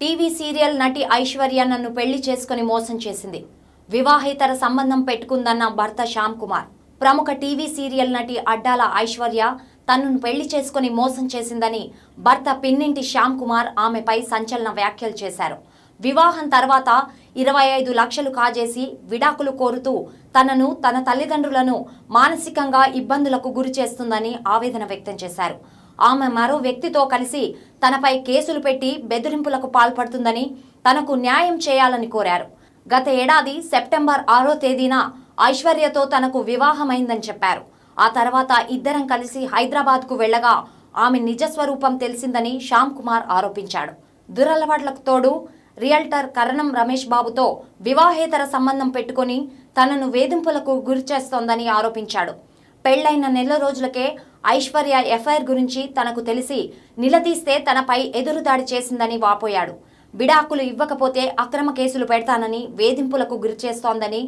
TV serial నటి ఐశ్వర్య నన్ను పెళ్ళి చేసుకుని మోసం చేసింది. వివాహేతర సంబంధం పెట్టుకుందన్న భర్త శ్యామ్ కుమార్. ప్రముఖ టీవీ సీరియల్ నటి అడ్డాల ఐశ్వర్య తనను పెళ్ళి చేసుకుని మోసం చేసిందని భర్త పిన్నింటి శ్యామ్ కుమార్ ఆమెపై సంచలన వ్యాఖ్యలు చేశారు. వివాహం తర్వాత ఇరవై ఐదు లక్షలు కాజేసి విడాకులు కోరుతూ తనను తన తల్లిదండ్రులను మానసికంగా ఇబ్బందులకు గురి చేస్తుందని ఆవేదన వ్యక్తం చేశారు. ఆమె మరో వ్యక్తితో కలిసి తనపై కేసులు పెట్టి బెదిరింపులకు పాల్పడుతుందని తనకు న్యాయం చేయాలని కోరారు. గత ఏడాది సెప్టెంబర్ ఆరో తేదీన ఐశ్వర్యతో తనకు వివాహమైందని చెప్పారు. ఆ తర్వాత ఇద్దరం కలిసి హైదరాబాద్కు వెళ్ళగా ఆమె నిజ స్వరూపం తెలిసిందని శ్యామ్ కుమార్ ఆరోపించాడు. దురలవాట్లకు తోడు రియల్టర్ కరణం రమేష్ బాబుతో వివాహేతర సంబంధం పెట్టుకొని తనను వేధింపులకు గురిచేస్తోందని ఆరోపించాడు. పెళ్ళైన నెల రోజులకే ఐశ్వర్య ఎఫ్ఐఆర్ గురించి తనకు తెలిసి నిలదీస్తే తనపై ఎదురుదాడి చేసిందని వాపోయాడు. విడాకులు ఇవ్వకపోతే అక్రమ కేసులు పెడతానని వేధింపులకు గురిచేస్తోందని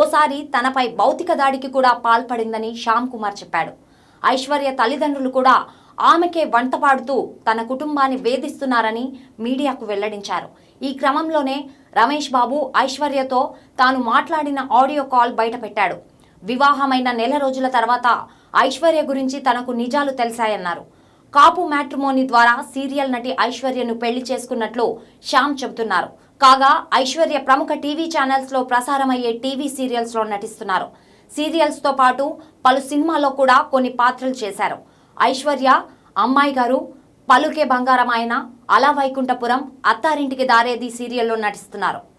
ఓసారి తనపై భౌతిక దాడికి కూడా పాల్పడిందని శ్యామ్ కుమార్ చెప్పాడు. ఐశ్వర్య తల్లిదండ్రులు కూడా ఆమెకే వంట పాడుతూ తన కుటుంబాన్ని వేధిస్తున్నారని మీడియాకు వెల్లడించారు. ఈ క్రమంలోనే రమేష్ బాబు ఐశ్వర్యతో తాను మాట్లాడిన ఆడియో కాల్ బయటపెట్టాడు. వివాహమైన నెల రోజుల తర్వాత ఐశ్వర్య గురించి తనకు నిజాలు తెలిసాయన్నారు కాపు మ్యాట్రిమోని ద్వారా సీరియల్ నటి ఐశ్వర్యను పెళ్ళి చేసుకున్నట్లు శ్యామ్ చెబుతున్నారు. కాగా ఐశ్వర్య ప్రముఖ టీవీ ఛానల్స్లో ప్రసారమయ్యే టీవీ సీరియల్స్లో నటిస్తున్నారు. సీరియల్స్తో పాటు పలు సినిమాల్లో కూడా కొన్ని పాత్రలు చేశారు. ఐశ్వర్య అమ్మాయి గారు పలుకే బంగారం ఆయన అలా వైకుంఠపురం అత్తారింటికి దారేది సీరియల్లో నటిస్తున్నారు.